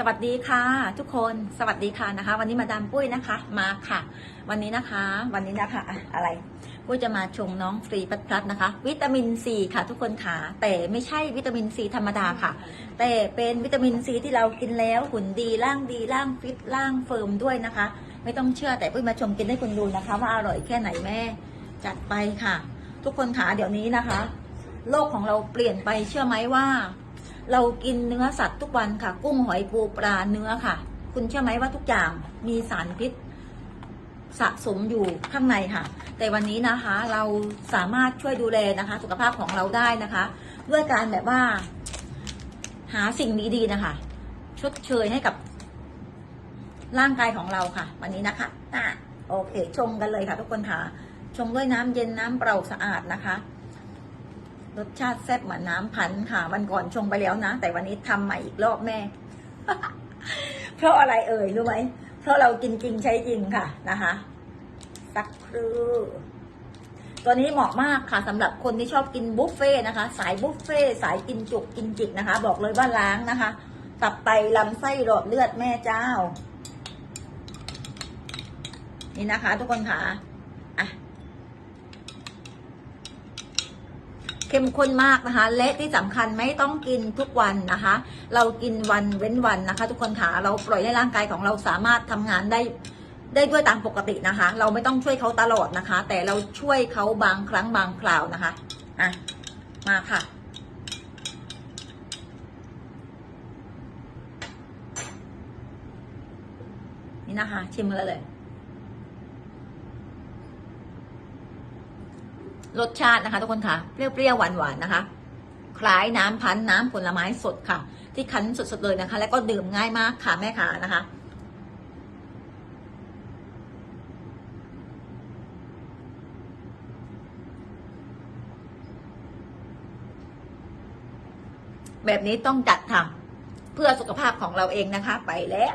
สวัสดีค่ะ ทุกคนสวัสดีค่ะนะคะ วันนี้มาดามปุ้ยนะคะ มาค่ะ วันนี้นะคะ วันนี้นะคะอะไรปุ้ยจะมาชงน้องฟรีพัดพลัดนะคะ วิตามินซีค่ะ ทุกคนค่ะแต่ไม่ใช่วิตามินซีธรรมดาค่ะ แต่เป็นวิตามินซีที่เรากินแล้วหุ่นดีร่างดีร่างฟิตร่างเฟิร์มด้วยนะคะ ไม่ต้องเชื่อแต่ปุ้ยมาชมกินให้คุณดูนะคะ ว่าอร่อยแค่ไหนแม่ จัดไปค่ะ ทุกคนค่ะเดี๋ยวนี้นะคะ โลกของเราเปลี่ยนไปเชื่อไหมว่า เรากินเนื้อสัตว์ทุกวันค่ะ กุ้งหอยปูปลาเนื้อค่ะ คุณเชื่อไหมว่าทุกอย่างมีสารพิษ สะสมอยู่ข้างในค่ะ แต่วันนี้นะคะ เราสามารถช่วยดูแลนะคะ สุขภาพของเราได้นะคะ ด้วยการแบบว่า หาสิ่งดีๆนะคะ ชดเชยให้กับร่างกายของเราค่ะ วันนี้นะคะอะโอเค ชงกันเลยค่ะ ทุกคนค่ะ ชงด้วยน้ำเย็นน้ำเปล่าสะอาดนะคะ รสชาติแซ่บเหมือนน้ำพันธ์ค่ะ วันก่อนชงไปแล้วนะ แต่วันนี้ทำใหม่อีกรอบแม่ เพราะอะไรเอ่ยรู้ไหมเพราะเรากินจริงใช้จริงค่ะนะคะ สักครู่ตัวนี้เหมาะมากค่ะสำหรับคนที่ชอบกินบุฟเฟ่นะคะ สายบุฟเฟ่สายกินจุกกินจิกนะคะ บอกเลยว่าล้างนะคะ ตับไตลำไส้หลอดเลือดแม่เจ้า นี่นะคะ ทุกคนค่ะอะ เข้มข้นมากนะคะ และที่สำคัญไม่ต้องกินทุกวันนะคะ เรากินวันเว้นวันนะคะ ทุกคนค่ะเราปล่อยให้ร่างกายของเราสามารถทำงานได้ได้ด้วยตามปกตินะคะ เราไม่ต้องช่วยเขาตลอดนะคะ แต่เราช่วยเขาบางครั้งบางคราวนะคะอะมาค่ะ นี่นะคะชิมเลยเลย รสชาตินะคะทุกคนค่ะ เปรี้ยวๆ หวานๆ นะคะ คล้ายน้ำพันธ์น้ำผลไม้สดค่ะ ที่คั้นสดๆ เลยนะคะ แล้วก็ดื่มง่ายมากค่ะแม่ค้านะคะแบบนี้ต้องจัดทำเพื่อสุขภาพของเราเองนะคะ ไปแล้ว